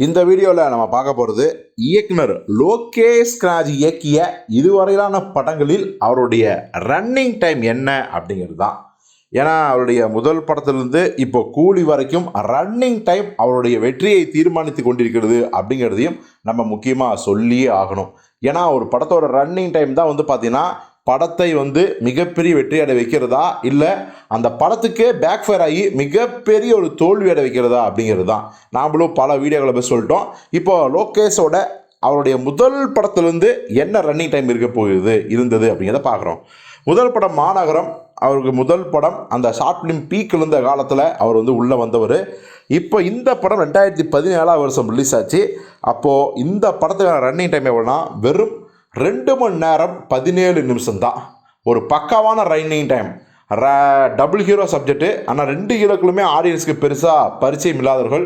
இந்த வீடியோவில் நம்ம பார்க்க போகிறது இயக்குனர் லோகேஷ் கிராஜ் இயக்கிய இதுவரையிலான படங்களில் அவருடைய ரன்னிங் டைம் என்ன அப்படிங்கிறது தான் ஏன்னா அவருடைய முதல் படத்திலிருந்து இப்போ கூலி வரைக்கும் ரன்னிங் டைம் அவருடைய வெற்றியை தீர்மானித்து கொண்டிருக்கிறது அப்படிங்கிறதையும் நம்ம முக்கியமாக சொல்லியே ஆகணும். ஏன்னா ஒரு படத்தோட ரன்னிங் டைம் தான் வந்து பார்த்திங்கன்னா படத்தை வந்து மிகப்பெரிய வெற்றி அடை வைக்கிறதா? இல்லை அந்த படத்துக்கே பேக் ஃபயர் ஆகி மிகப்பெரிய ஒரு தோல்வி அடை வைக்கிறதா அப்படிங்கிறது தான். நாமளும் பல வீடியோக்களை போய் சொல்லிட்டோம். இப்போ லோகேஷோட அவருடைய முதல் படத்துலேருந்து என்ன ரன்னிங் டைம் இருக்க போகுது இருந்தது அப்படிங்கிறத பார்க்குறோம். முதல் படம் மாநகரம். அவருக்கு முதல் படம் அந்த ஷார்ட் ஃபிலிம் பீக் இருந்த காலத்தில் அவர் வந்து உள்ளே வந்தவர். இப்போ இந்த படம் ரெண்டாயிரத்தி பதினேழாம் வருஷம் ரிலீஸ் ஆச்சு. அப்போது இந்த படத்துக்கான ரன்னிங் டைம் எவ்வளோனா வெறும் ரெண்டு மணி நேரம் பதினேழு நிமிஷம் தான் ஒரு பக்காவான ரைனிங் டைம். ர டபுள் ஹீரோ சப்ஜெக்ட்டு ஆனால் ரெண்டு ஹீரோக்களுமே ஆடியன்ஸ்க்கு பெருசாக பரிச்சயம் இல்லாதவர்கள்.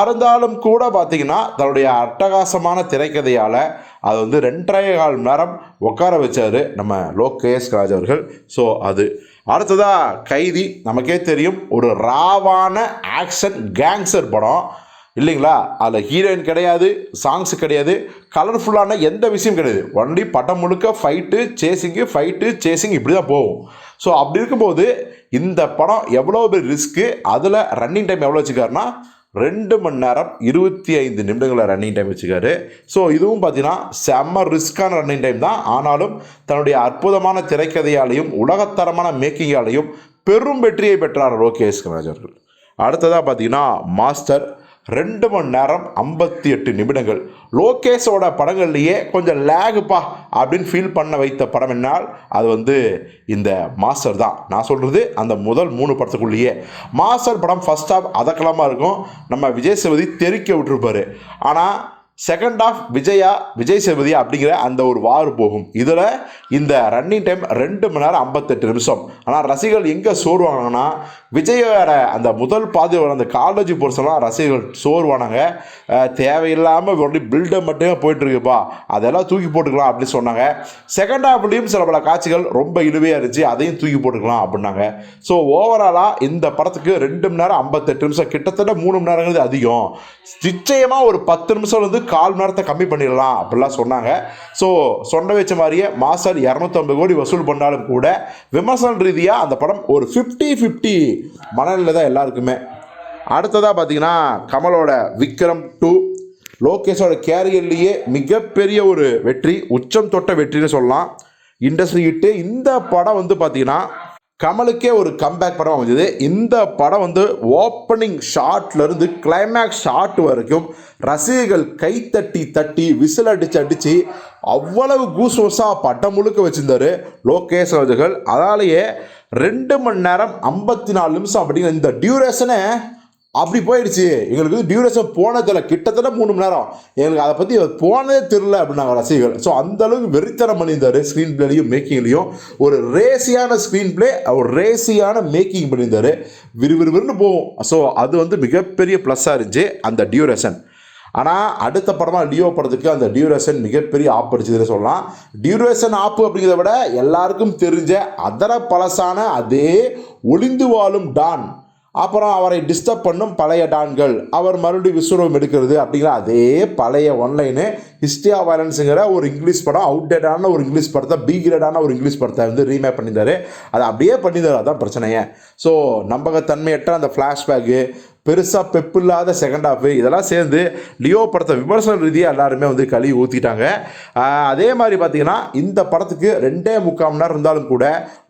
இருந்தாலும் கூட பார்த்தீங்கன்னா தன்னுடைய அட்டகாசமான திரைக்கதையால் அது வந்து ரெண்டரை கால் மணி நேரம் உட்கார வச்சார் நம்ம லோகேஷ் ராஜ் அவர்கள். ஸோ அது. அடுத்ததாக கைதி நமக்கே தெரியும் ஒரு ராவான ஆக்ஷன் கேங்ஸ்டர் படம். இல்லைங்களா? அதில் ஹீரோயின் கிடையாது சாங்ஸ் கிடையாது கலர்ஃபுல்லான எந்த விஷயம் கிடையாது. ஒன்லி படம் முழுக்க ஃபைட்டு சேசிங்கு ஃபைட்டு சேசிங் இப்படி தான் போகும். ஸோ அப்படி இருக்கும்போது இந்த படம் எவ்வளோ பெரிய ரிஸ்க்கு அதில் ரன்னிங் டைம் எவ்வளோ வச்சுக்காருன்னா ரெண்டு மணி நேரம் இருபத்தி ஐந்து நிமிடங்களை ரன்னிங் டைம் வச்சுக்காரு ஸோ இதுவும் பார்த்தீங்கன்னா செம்ம ரிஸ்க்கான ரன்னிங் டைம் தான். ஆனாலும் தன்னுடைய அற்புதமான திரைக்கதையாலையும் உலகத்தரமான மேக்கிங்காலையும் பெரும் வெற்றியை பெற்றார் லோகேஷ் கனராஜ் அவர்கள். அடுத்ததாக பார்த்தீங்கன்னா மாஸ்டர் ரெண்டு மணி நேரம் ஐம்பத்தி எட்டு நிமிடங்கள். லோகேஷோட படங்கள்லேயே கொஞ்சம் லேகுப்பா அப்படின்னு ஃபீல் பண்ண வைத்த படம் என்னால் அது வந்து இந்த மாஸ்டர் தான். நான் சொல்கிறது அந்த முதல் மூணு படத்துக்குள்ளேயே. மாஸ்டர் படம் ஃபஸ்ட் ஆஃப் அதக்கலமாக இருக்கும். நம்ம விஜய் சேதுபதி தெறிக்க விட்டுருப்பாரு. ஆனால் செகண்ட் ஆஃப் விஜயா விஜய் சேதுபதி அப்படிங்கிற அந்த ஒரு வார் போகும். இதில் இந்த ரன்னிங் டைம் ரெண்டு மணி நேரம் ஐம்பத்தெட்டு நிமிஷம். ஆனால் ரசிகர்கள் எங்கே சோர்வாங்கன்னா விஜயோட அந்த முதல் பாதி அந்த காலேஜ் போர்ஷன்லாம் ரசிகர்கள் சோர்வானாங்க. தேவையில்லாமல் ஒன்லி பில்டப் மட்டுமே போயிட்டுருக்குப்பா அதெல்லாம் தூக்கி போட்டுக்கலாம் அப்படின்னு சொன்னாங்க. செகண்ட் ஹாஃப்லேயும் சில பல காட்சிகள் ரொம்ப இழுவையாக இருந்துச்சு. அதையும் தூக்கி போட்டுக்கலாம் அப்படின்னாங்க. ஸோ ஓவராலாக இந்த படத்துக்கு ரெண்டு மணி நேரம் ஐம்பத்தெட்டு நிமிஷம். கிட்டத்தட்ட மூணு மணி நேரங்கிறது அதிகம். நிச்சயமாக ஒரு பத்து நிமிஷம் வந்து கால் மணி நேரத்தை கம்மி பண்ணிடலாம் அப்படிலாம் சொன்னாங்க. ஸோ சொன்ன வச்ச மாதிரியே மாசம் இரநூத்தம்பது கோடி வசூல் பண்ணாலும் கூட விமர்சன ரீதியாக அந்த படம் ஒரு ஃபிஃப்டி ஃபிஃப்டி மனநிலை தான் எல்லாருக்குமே. அடுத்ததாக பார்த்தீங்கன்னா கமலோட விக்ரம் டூ லோகேஷோட கேரியர்லேயே மிகப்பெரிய ஒரு வெற்றி உச்சம் தொட்ட வெற்றின்னு சொல்லலாம். இண்டஸ்ட்ரி ஹிட்டு இந்த படம் வந்து பார்த்தீங்கன்னா கமலுக்கே ஒரு கம்பேக் படம் அமைஞ்சது. இந்த படம் வந்து ஓப்பனிங் ஷாட்லேருந்து கிளைமேக்ஸ் ஷாட் வரைக்கும் ரசிகர்கள் கை தட்டி தட்டி விசில் அடித்து அடித்து அவ்வளவு கூஸ்வஸாக படம் முழுக்க வச்சுருந்தாரு லோகேஷ் அவர்கள் அதாலேயே ரெண்டு மணி நேரம் ஐம்பத்தி நாலு நிமிஷம் அப்படிங்கிற இந்த டியூரேஷனை அப்படி போயிடுச்சு. எங்களுக்கு வந்து டியூரேஷன் போனதில்ல கிட்டத்தட்ட மூணு மணி நேரம். எங்களுக்கு அதை பற்றி போனதே தெரில அப்படின்னாங்க ரசிகர்கள். ஸோ அந்த அளவுக்கு வெறித்தனம் பண்ணியிருந்தார் ஸ்க்ரீன் பிளேலையும் மேக்கிங்லேயும் ஒரு ரேசியான ஸ்க்ரீன் பிளே ஒரு ரேசியான மேக்கிங் பண்ணியிருந்தார். விறுவிறுவிறுன்னு போகும். ஸோ அது வந்து மிகப்பெரிய ப்ளஸ்ஸாக இருந்துச்சு அந்த டியூரேஷன் ஆனால் அடுத்த படமாக லியோ படத்துக்கு அந்த டியூரேஷன் மிகப்பெரிய ஆப் அடிச்சதுன்னு சொல்லலாம். டியூரேஷன் ஆப்பு அப்படிங்கிறத விட எல்லாருக்கும் தெரிஞ்ச அதர பழசான அதே ஒளிந்து வாழும் டான். அப்புறம் அவரை டிஸ்டர்ப் பண்ணும் பழைய டான்கள். அவர் மறுபடியும் விஸ்வரூபம் எடுக்கிறது அப்படிங்கிற அதே பழைய ஒன்லைனு ஹிஸ்ட்ரி ஆஃப் வயலன்ஸுங்கிற ஒரு இங்கிலீஷ் படம் அவுட்டேட்டான ஒரு இங்கிலீஷ் படத்தை பி கிரேடான ஒரு இங்கிலீஷ் படத்தை வந்து ரீமேக் பண்ணியிருந்தாரு. அதை அப்படியே பண்ணியிருந்தாரு. அதான் பிரச்சனையே. ஸோ நம்பகத்தன்மையற்ற அந்த ஃப்ளாஷ்பேக்கு பெருசாக பெப்பு இல்லாத செகண்ட் ஹாஃப் இதெல்லாம் சேர்ந்து லியோ படத்தை விமர்சன ரீதியாக எல்லாருமே வந்து கழுவி ஊற்றிட்டாங்க அதே மாதிரி பார்த்தீங்கன்னா இந்த படத்துக்கு ரெண்டே முக்கால் மணி நேரம் இருந்தாலும் கூட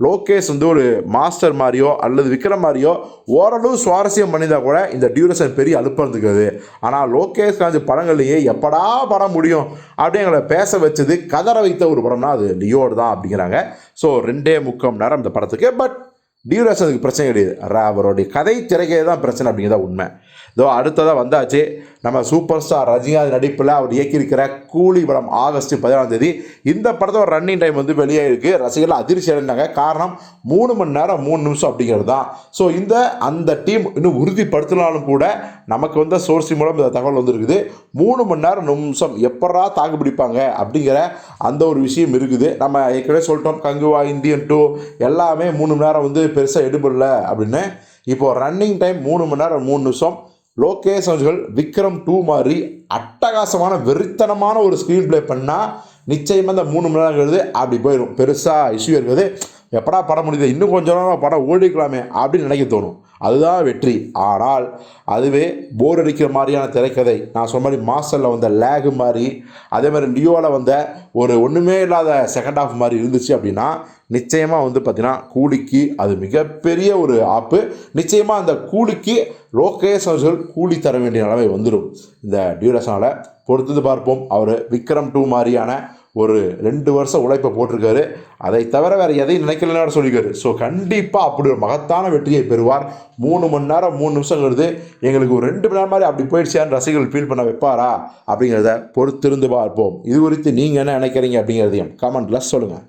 லோகேஷ் வந்து ஒரு மாஸ்டர் மாதிரியோ அல்லது விக்ரம் மாதிரியோ ஓரளவு சுவாரஸ்யம் பண்ணியிருந்தால் கூட இந்த டியூரேஷன் பெரிய அலுப்பாக இருந்துக்காது ஆனால் லோகேஷ் காஞ்சி படங்கள்லேயே எப்படா படம் முடியும் அப்படின்னு எங்களை பேச வச்சது கதற வைத்த ஒரு படம்னா அது லியோடு தான் அப்படிங்கிறாங்க. ஸோ ரெண்டே முக்கால் மணி நேரம் இந்த படத்துக்கு. பட் டியூரேஷனுக்கு பிரச்சனை கிடையாது. அவருடைய கதை திரைக்கதை தான் பிரச்சனை அப்படிங்கிறத உண்மை. இதோ அடுத்ததாக வந்தாச்சு. நம்ம சூப்பர் ஸ்டார் ரஜினிகாந்த் நடிப்பில் அவர் இயக்கியிருக்கிற கூலி படம் ஆகஸ்ட் பதினாலாம் தேதி. இந்த படத்தோட ரன்னிங் டைம் வந்து வெளியாகிருக்கு ரசிகர்கள் அதிர்ச்சி அடைந்தாங்க. காரணம் மூணு மணி நேரம் மூணு நிமிஷம் அப்படிங்கிறது தான். ஸோ இந்த அந்த டீம் இன்னும் உறுதிப்படுத்தினாலும் கூட நமக்கு வந்த சோர்ஸ் மூலம் இந்த தகவல் வந்திருக்குது. மூணு மணி நேரம் நிமிஷம் எப்படா தாக்கு பிடிப்பாங்க அப்படிங்கிற அந்த ஒரு விஷயம் இருக்குது. நம்ம ஏற்கனவே சொல்லிட்டோம் கங்குவா இந்தியன் டூ எல்லாமே மூணு மணி நேரம் வந்து பெருசாக எடுபடல அப்படின்னு. இப்போது ரன்னிங் டைம் மூணு மணி நேரம் மூணு நிமிஷம். லோகேஷ் அவர்கள் விக்ரம் டூ மாதிரி அட்டகாசமான வெறித்தனமான ஒரு ஸ்க்ரீன் ப்ளே பண்ணால் நிச்சயமாக இந்த மூணு மணி நேரங்கிறது அப்படி போயிடும் பெருசாக இஷ்யூ இருக்குது. எப்படா படம் முடியுது? இன்னும் கொஞ்சம் நேரம் படம் ஓடிக்கலாமே அப்படின்னு நினைக்க தோணும். அதுதான் வெற்றி. ஆனால் அதுவே போர் அடிக்கிற மாதிரியான திரைக்கதை. நான் சொன்ன மாதிரி மாஸ்டரில் வந்த லேகு மாதிரி அதே மாதிரி லியோவில் வந்த ஒரு ஒன்றுமே இல்லாத செகண்ட் ஹாஃப் மாதிரி இருந்துச்சு அப்படின்னா நிச்சயமாக வந்து பார்த்திங்கன்னா கூலிக்கு அது மிகப்பெரிய ஒரு ஆப்பு. நிச்சயமாக அந்த கூலிக்கு லோகேஷ் அவர்கள் கூலி தர வேண்டிய நிலைமை வந்துடும் இந்த டியூரேஷனால் பொறுத்து பார்ப்போம். அவர் விக்ரம் டூ மாதிரியான ஒரு ரெண்டு வருஷம் உழைப்பை போட்டிருக்காரு. அதை தவிர வேறு எதையும் நினைக்கலன்னு சொல்லியிருக்காரு. ஸோ கண்டிப்பாக அப்படி ஒரு மகத்தான வெற்றியை பெறுவார். மூணு மணி நேரம் மூணு நிமிஷங்கிறது எங்களுக்கு ஒரு ரெண்டு மணி நேரம் மாதிரி அப்படி போயிடுச்சான்னு ரசிகர்கள் ஃபீல் பண்ண வைப்பாரா? அப்படிங்கிறத பொறுத்திருந்து பார்ப்போம். இது குறித்து நீங்கள் என்ன நினைக்கிறீங்க அப்படிங்கிறதையும் கமெண்ட்டில் சொல்லுங்கள்